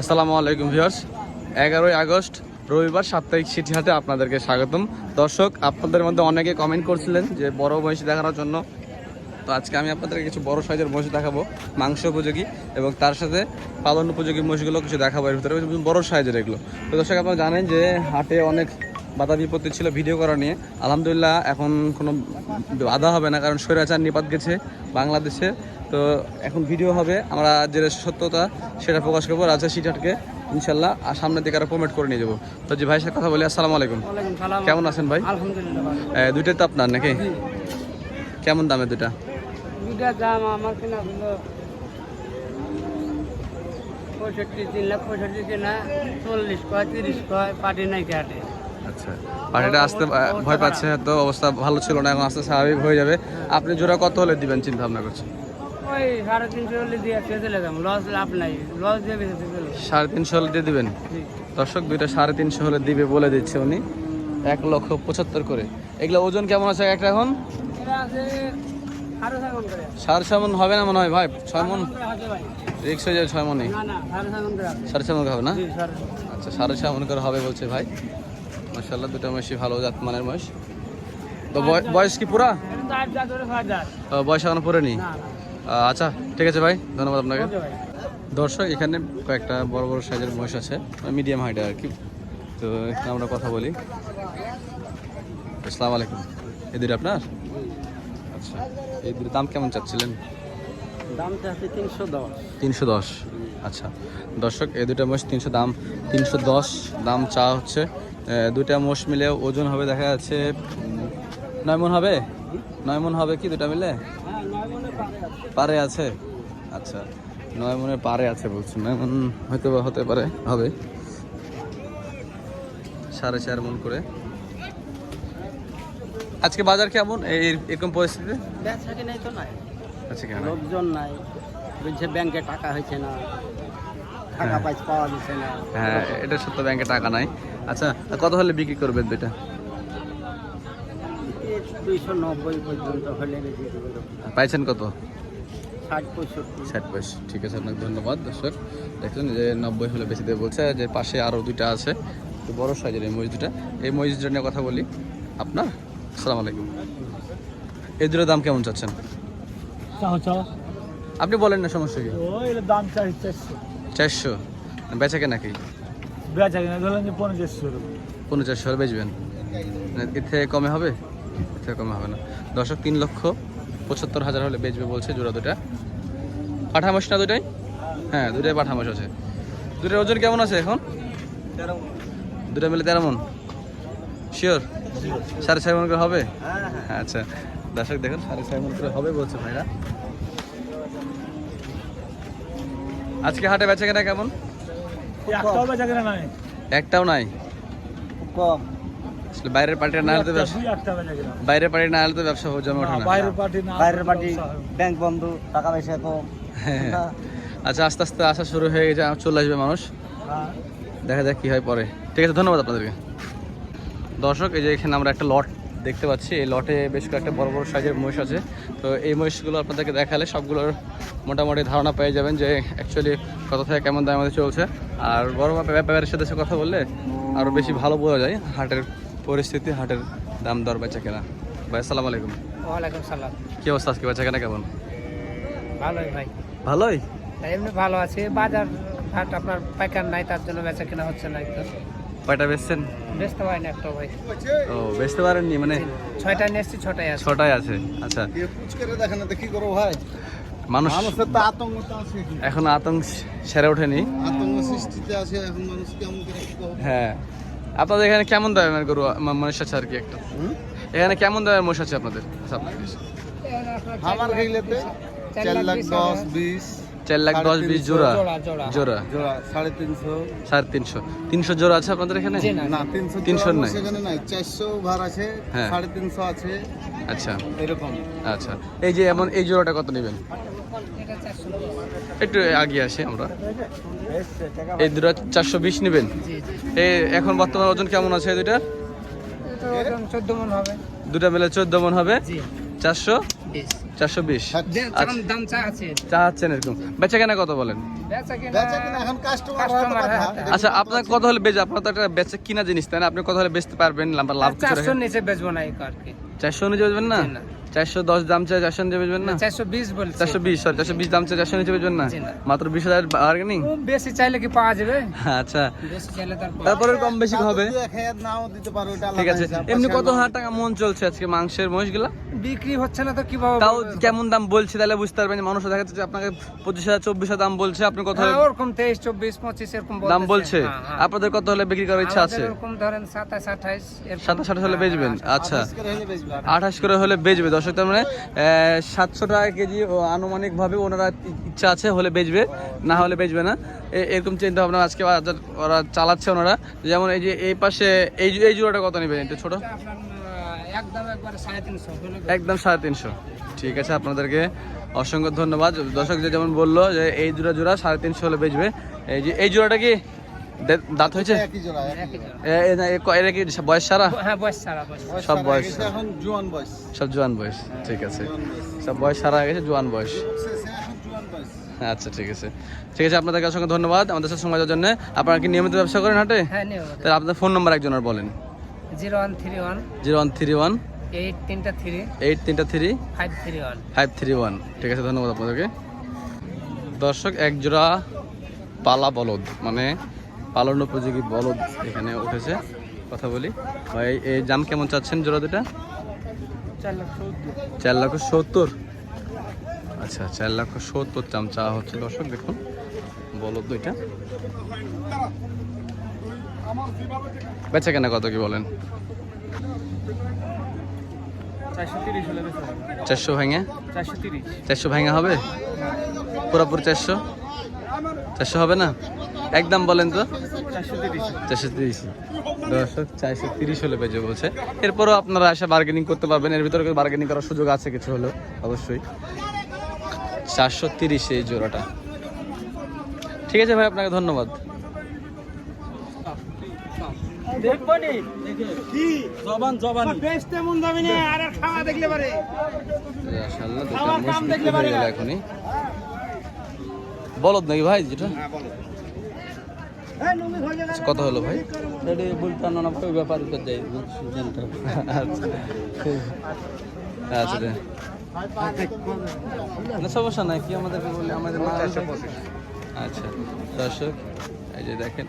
আসসালামু আলাইকুম ভিউয়ার্স। এগারোই আগস্ট, রবিবার সাপ্তাহিক সিটিহাটে আপনাদেরকে স্বাগতম। দর্শক, আপনাদের মধ্যে অনেকে কমেন্ট করছিলেন যে বড় মহিষ দেখানোর জন্য। তো আজকে আমি আপনাদেরকে কিছু বড় সাইজের মহিষ দেখাবো, মাংস উপযোগী এবং তার সাথে পালন উপযোগী মহিষগুলো কিছু দেখাবো এর ভিতরে। বড় সাইজের এগুলো। তো দর্শক, আপনারা জানেন যে হাটে অনেক বাধা বিপত্তি ছিল ভিডিও করা নিয়ে। আলহামদুলিল্লাহ, এখন কোনো বাধা হবে না, কারণ স্বৈরাচার নিপাত গেছে বাংলাদেশে। তো এখন ভিডিও হবে আমরা যে সত্যতা সেটা প্রকাশ করব রাজা সিটাটকে ইনশাল্লাহ আর সামনের দিকে আরও প্রমোট করে নিয়ে যাব। তো জি ভাইয়ের সাথে কথা বলি আসসালামু আলাইকুম। কেমন আছেন ভাই? আলহামদুলিল্লাহ দুইটাই তো আপনার নাকি? কেমন দামে দুটা দাম আমার কিনা হলো পঁয়ষট্টি তিন লাখ পঁয়ষট্টি কিনা চল্লিশ কয় তিরিশ কয় পার্টি নাই কাটে আচ্ছা পার্টিটা আসতে ভয় পাচ্ছে তো অবস্থা ভালো ছিল না এখন আস্তে স্বাভাবিক হয়ে যাবে। আপনি জোড়া কত হলে দিবেন চিন্তা ভাবনা করছেন? ওই সাড়ে তিনশো হলে দিয়ে খেয়ে চলে যাব। লস লাভ নাই। লস দিয়ে বেঁচে চলে সাড়ে তিনশো হলে দিয়ে দিবেন? দর্শক দুইটা সাড়ে তিনশো হলে দিবে বলে দিচ্ছে উনি। এক লক্ষ পঁচাত্তর করে। এগুলো ওজন কেমন আছে একটা এখন? সাড়ে ছয় মন হবে না মনে হয় ভাই? ছয় মন? রিক্স হয়ে যাবে ছয় মনে সাড়ে ছয় মন হবে না? আচ্ছা সাড়ে ছয় মন করে হবে বলছে ভাই। মাসাল্লাহ দুটো মহিষই ভালো জাত মানের মহিষ। তো বয়- বয়স কি পুরা? বয়স এখন পুরে না। আচ্ছা ঠিক আছে ভাই ধন্যবাদ আপনাকে। দর্শক এখানে কয়েকটা বড় বড় সাইজের মহিষ আছে মিডিয়াম হাইটের আর কি। তো এখানে আমরা কথা বলি। আসসালামু আলাইকুম। এই দুটো আপনার? আচ্ছা এই দুটো দাম কেমন চাচ্ছিলেন? দাম চাচ্ছি তিনশো দশ। তিনশো দশ। আচ্ছা দর্শক এই দুটা মোষ তিনশো দাম। তিনশো দশ দাম চা হচ্ছে দুটা মোষ মিলে ওজন হবে দেখা যাচ্ছে নয় মন হবে? নয় মন হবে কি দুটা মিলে? পারে আছে? আচ্ছা নয় মনের পারে আছে বলছেন নয় মন হয়তো বা হতে পারে হবে। সাড়ে চার মন করে। আজকে বাজার কেমন? এই এরকম পরিস্থিতিতে? বেচা কিনাই তো নাই। আচ্ছা কেন লোকজন নাই। বলছে ব্যাংকে টাকা হয়েছে না। টাকা পাইছে পাওয়া যাচ্ছে না। হ্যাঁ এটা সত্য ব্যাংকে টাকা নাই। আচ্ছা কত হলে বিক্রি করবেন দুইটা দুইশো নব্বই পর্যন্ত হলে পাইছেন কত? ষাট পঁয়ষট্টি। পয়সা ঠিক আছে আপনাকে ধন্যবাদ দর্শক। দেখছেন যে নব্বই হলে বেশি দেবে বলছে যে পাশে আরও দুইটা আছে একটু বড় সাইজের এই মরিচ দুটা এই মরিচ দুটা নিয়ে কথা বলি। আপনার? আসসালামু আলাইকুম। এই দুটোর দাম কেমন চাচ্ছেন? আপনি বলেন না সমস্যা কি? ওই দাম চাই চারশো। চারশো? বেচা কেনা কি? ধরলেন যে পঞ্চাশশো পনেরো চারশো বেচবেন। এর থেকে কমে হবে? এর থেকে কমে হবে না। দর্শক তিন লক্ষ পঁচাত্তর হাজার হলে বেচবে বলছে জোড়া দুটা। পাঠামাস না দুটাই? হ্যাঁ দুটাই পাঠামাস আছে। দুটার ওজন কেমন আছে এখন? দুটা মিলে তেরো মন। শিওর সাড়ে ছয় মন করে হবে? হ্যাঁ, আচ্ছা। দর্শক দেখুন সাড়ে ছয় মন করে হবে বলছে ভাইরা। আজকে হাটে বেচা কেনা কেমন? একটাও নাই। একটাও নাই? কম। বাইরের পার্টির না হলে বাইরের পার্টি না হলে তো ব্যবসা জমে ওঠে না। বাইরের পার্টি না বাইরের পার্টি ব্যাংক বন্ধ টাকা পয়সা কম। হ্যাঁ। আচ্ছা আস্তে আস্তে আসা শুরু হয়ে গেছে চলে আসবে মানুষ। দেখা যাক কি হয় পরে। ঠিক আছে ধন্যবাদ আপনাদেরকে। দর্শক এই যে এখানে আমরা একটা লট দেখতে পাচ্ছি। এই লটে বেশ কয়েকটা বড় বড় সাইজের মহিষ আছে। তো এই মহিষগুলো আপনাদেরকে দেখালে সবগুলোর মোটামুটি ধারণা পেয়ে যাবেন যে অ্যাকচুয়ালি কত থেকে কেমন দামের মধ্যে চলছে। আর বড় ব্যাপারের সাথে সাথে কথা বললে আরও বেশি ভালো বোঝা যায় হাটের পরিস্থিতি হাটের দাম দর বেচা কেনা। ভাই আসসালামু আলাইকুম। ওয়ালাইকুম সালাম। কি অবস্থা আজকে? বেচা কেনা কেমন? ভালোই ভাই। ভালোই? এমনি ভালো আছে। বাজার হাট আপনার পাইকার নাই তার জন্য বেচা কেনা হচ্ছে না কয়টা বেচছেন? বেচতে পারি না একটা ভাই। ও বেচতে পারেননি? মানে ছয়টা নিয়ে এসছি ছটাই আছে। ছটাই আছে? আচ্ছা। করে দেখেন না কি করব ভাই? মানুষ মানুষের তো আতঙ্ক আছে এখন। আতঙ্ক সেরে ওঠেনি। আতঙ্ক সৃষ্টিতে আছে এখন মানুষ কেমন করে হ্যাঁ। আপনাদের এখানে কেমন দামের গরু মহিষ আছে আর কি একটা? এখানে কেমন দামের মহিষ আছে আপনাদের? আচ্ছা, আমার খেলেতে চার লাখ দশ বিশ চার লাখ দশ বিশ জোড়া। জোড়া সাড়ে তিনশো। সাড়ে তিনশো। তিনশো জোড়া আছে আপনাদের এখানে? না তিনশো তিনশোর নাই। সেখানে নাই। চারশো ভার আছে হ্যাঁ। সাড়ে তিনশো আছে। আচ্ছা। এরকম। আচ্ছা। এই যে এমন এই জোড়াটা কত নেবেন? একটু আগে আসি আমরা। এই দুটা চারশো বিশ নেবেন? জি জি। এই এখন বর্তমান ওজন কেমন আছে চোদ্দ মন হবে। দুটা মিলে চোদ্দ মন হবে? চারশো? চারশো বিশ। আচ্ছা। দাম চা আছে। চাচ্ছেন এরকম। বেচা কেনা কত বলেন। আচ্ছা আপনার কত হলে বেচে আপনার তো একটা বেচা কিনা জিনিস তাই না? আপনি কত হলে বেচতে পারবেন? লাভ রাখেন নিচে বেচবো না চারশো নিচে বেচবেন না। চারশো দশ দাম চাই চারশো নিচে বেচবেন না? চারশো বিশ বলছে। চারশো বিশ সরি চারশো বিশ দাম চাই চারশো নিচে বেচবেন না? মাত্র বিশ হাজার বার্গেনিং বেশি চাইলে কি পাওয়া যাবে? আচ্ছা। বেশি চাইলে তার পাওয়া তারপরে কম বেশি হবে দু এক হাজার নাও দিতে পারো ঠিক আছে। এমনি কত হাজার টাকা মন চলছে আজকে মাংসের মহিষগুলা? বিক্রি হচ্ছে না তো কীভাবে তাও কেমন দাম বলছে তাহলে বুঝতে পারবেন মানুষ দেখা যাচ্ছে আপনাকে পঁচিশ হাজার চব্বিশ হাজার দাম বলছে। আপনি কত হ্যাঁ, ওরকম তেইশ চব্বিশ পঁচিশ এরকম দাম বলছে। হ্যাঁ, হ্যাঁ। আপনাদের কত হলে বিক্রি করার ইচ্ছা আছে? ধরেন সাতাশ আঠাইশ এরকম। সাতাশ আঠাশ হলে বেচবেন। আচ্ছা। আঠাশ করে হলে বেচবে। দর্শক তার মানে সাতশো টাকা কেজি ও আনুমানিক ওনারা ইচ্ছা আছে হলে বেচবে না হলে বেচবে না। এরকম চিন্তা ভাবনা আজকে ওরা চালাচ্ছে ওনারা। যেমন এই যে এই পাশে এই এই জোড়াটা কত নেবেন এটা আহ, একদম সাড়ে তিনশো। ঠিক আছে আপনাদেরকে অসংখ্য ধন্যবাদ। দর্শক যে যেমন বলল যে এই জোড়া জোড়া সাড়ে তিনশো হলে বেচবে। এই যে এই জোড়াটা কি? দাঁত হয়েছে? এরা কি বয়স সারা? হ্যাঁ বয়স বয়স সব বয়স সব জোয়ান বয়স ঠিক আছে। সব বয়স সারা হয়ে গেছে জোয়ান বয়স। বয়স। আচ্ছা ঠিক আছে। ঠিক আছে আপনাদেরকে অসংখ্য ধন্যবাদ। আমাদের সাথে সময় দেওয়ার জন্য। আপনারা কি নিয়মিত ব্যবসা করেন হাটে? হ্যাঁ তাহলে আপনাদের ফোন নাম্বার একজনের বলেন। Zero one three one zero one three one eight তিনটা থ্রি এইট তিনটা three five three one. Five three one. ঠিক আছে ধন্যবাদ আপনাদেরকে। দর্শক এক জোড়া পালা বলদ মানে পালন উপযোগী বলদ এখানে উঠেছে, কথা বলি। ভাই, এই জাম কেমন চাচ্ছেন জোড়া দুটা? চার লক্ষ সত্তর। আচ্ছা চার লক্ষ সত্তর চাম চা হচ্ছে দর্শক, দেখুন, বলদ দুইটা। বেচা কেনা কত কি বলেন? চারশো ভেঙে? চারশো ভেঙে হবে? পুরোপুরি চারশো? চারশো হবে না? একদম বলেন তো? চারশো তিরিশ। চারশো তিরিশ। দর্শক চারশো তিরিশ হলে বেজে বলছে। এরপরও আপনারা এসে বার্গেনিং করতে পারবেন। এর ভিতরে বার্গেনিং করার সুযোগ আছে কিছু হলেও অবশ্যই। চারশো তিরিশ এই জোড়াটা। ঠিক আছে ভাই আপনাকে ধন্যবাদ। হয়ে বলদ নাকি ভাই যেটা? আচ্ছা, কত হলো ভাই। বলতে না ভাই ব্যাপার যাই আচ্ছা। আচ্ছা। না, সমস্যা নাই, কি আমাদেরকে বলে, আমাদের আচ্ছা দর্শক, এই যে দেখেন,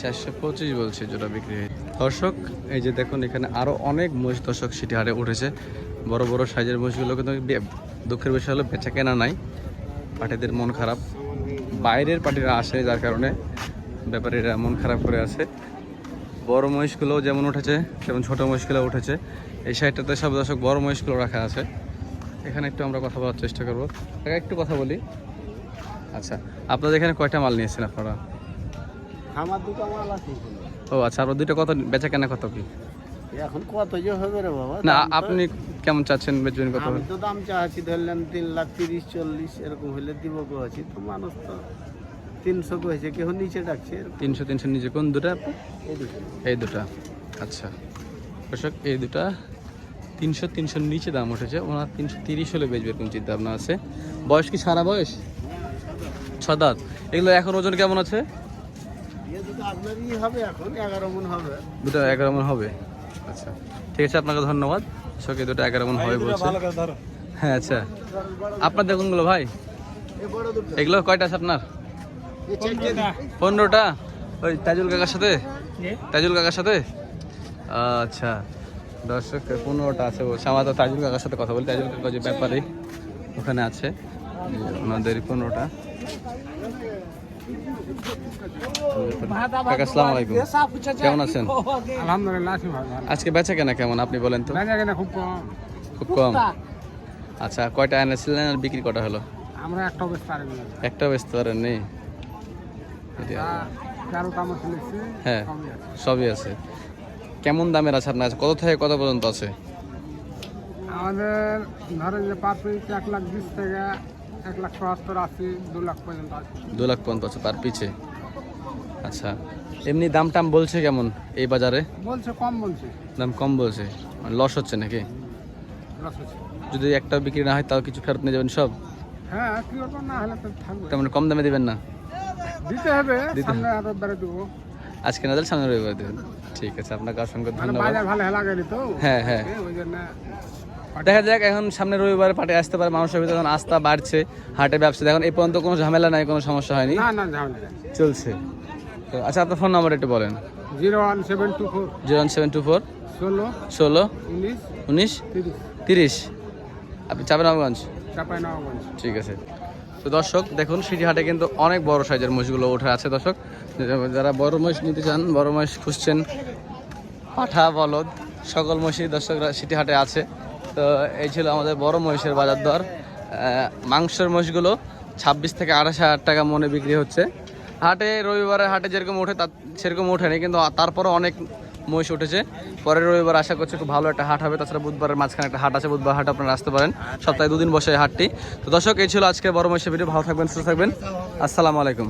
চারশো পঁচিশ বলছে যেটা বিক্রি হয় দর্শক, এই যে দেখুন, এখানে আরও অনেক মহিষ দর্শক সিটি হারে উঠেছে। বড় বড় সাইজের মহিষগুলো কিন্তু দুঃখের বিষয় হলো, বেচা কেনা নাই। পাটিদের মন খারাপ। বাইরের পার্টিরা আসে, যার কারণে ব্যাপারীরা মন খারাপ করে আছে। বড় মহিষগুলো যেমন উঠেছে তেমন ছোট মহিষগুলো উঠেছে। এই সাইডটাতে সব দর্শক বড় মহিষগুলো রাখা আছে। এখানে একটু আমরা কথা বলার চেষ্টা করব। একটু কথা বলি। আচ্ছা আপনাদের এখানে কয়টা মাল নিয়েছেন আপনারা? আমার দুটো মাল আছে ও আচ্ছা আপনার দুইটা কত বেচা কেনা কত কি? এখন কত যে হবে রে বাবা না আপনি কেমন চাচ্ছেন বেচবেন কত আমি তো দাম চাচ্ছি ধরলেন তিন লাখ তিরিশ চল্লিশ এরকম হলে দিব কছি তো মানুষ তো। তিনশো কয়েছে কেউ নিচে ডাকছে। তিনশো তিনশো নিচে। কোন দুটা? এই। দুটা। আচ্ছা। দর্শক এই দুটা। তিনশো তিনশোর নিচে দাম উঠেছে। ওনার তিনশো তিরিশ হলে বেচবে এরকম চিন্তা ভাবনা আছে। বয়স কি সারা বয়স? ছ দাঁত। এগুলো এখন ওজন কেমন আছে? দুটো এগারো মন হবে। দুটো এগারো মন হবে। আচ্ছা। ঠিক আছে আপনাকে ধন্যবাদ। এই দুটো এগারো মন হবে বলছে। হ্যাঁ আচ্ছা। আপনার দেখুনগুলো ভাই? এগুলো কয়টা আছে আপনার। পনেরোটা? ওই তাজুল কাকার সাথে? তাজুল কাকার সাথে? আচ্ছা। দর্শক পনেরোটা আছে আমার তো তাজুল কাকার সাথে কথা বলি। তাজুল কাকা যে ব্যাপারে ওখানে আছে। ওনাদের পনেরোটা। কাকা আসসালামু আলাইকুম। কেমন আছেন? আলহামদুলিল্লাহ আজকে বেচা কেনা কেমন আপনি বলেন তো? বেচা কেনা খুব কম। খুব কম? আচ্ছা কয়টা এনেছিলেন আর বিক্রি কটা হলো? আমরা একটা বেশ পারবি না বেচতে পারেন নেই। কারও কাম হ্যাঁ সবই আছে। কেমন দামের আছে আপনার? কত থেকে কত পর্যন্ত আছে? আমাদের ধরেন যে পার পিস এক লাখ বিশ থেকে এক লাখ চুয়াত্তর আশি দু লাখ পর্যন্ত আছে। দু লাখ পর্যন্ত আছে পার পিছে আচ্ছা এমনি দাম টাম বলছে কেমন এই বাজারে? বলছে কম বলছে। দাম কম বলছে। লস হচ্ছে নাকি? লস হচ্ছে। যদি একটা বিক্রি না হয় তাও কিছু ফেরত নিয়ে যাবেন সব? হ্যাঁ কি না হলে তো থাকবে। তেমন কম দামে দিবেন না? দিতে হবে সামনে দেবো। আজকে না দিলে সামনে রবিবার দেবেন। ঠিক আছে আপনাকে অসংখ্য মানে ধন্যবাদ। ভালো তো? হ্যাঁ হ্যাঁ। ওই জন্য দেখা যাক এখন সামনে রবিবার পাটে আসতে পারে মানুষের ভিতরে এখন আস্থা বাড়ছে হাটে ব্যবসা এখন এই পর্যন্ত কোনো ঝামেলা নাই কোনো সমস্যা হয়নি। না না ঝামেলা চলছে। তো আচ্ছা আপনার ফোন নাম্বার একটু বলেন। Zero one seven two four. Zero one seven two four. ষোলো। ষোলো। উনিশ। উনিশ। তিরিশ। আপনি চাপেনগঞ্জ চাপাই নবাবগঞ্জ। ঠিক আছে। তো দর্শক, দেখুন, সিটিহাটে কিন্তু অনেক বড় সাইজের মহিষগুলো উঠে আছে, দর্শক। যারা বড় মহিষ নিতে চান, বড় মহিষ খুঁজছেন, পাঠা, বলদ, সকল মহিষই দর্শকরা সিটিহাটে আছে। তো এই ছিল আমাদের বড় মহিষের বাজার দর। মাংসের মহিষগুলো ছাব্বিশ থেকে আঠাশ হাজার টাকা মনে বিক্রি হচ্ছে। হাটে রবিবারে হাটে যেরকম ওঠে তার সেরকম ওঠেনি কিন্তু তারপরও অনেক মহিষ উঠেছে। পরের রবিবার আশা করছি খুব ভালো একটা হাট হবে। তাছাড়া বুধবারের মাঝখানে একটা হাট আছে, বুধবার হাট আপনারা আসতে পারেন। সপ্তাহে দুদিন বসে হাটটি। তো দর্শক, এই ছিল আজকে বড় মহিষের ভিডিও ভালো থাকবেন, সুস্থ থাকবেন। আসসালামু আলাইকুম।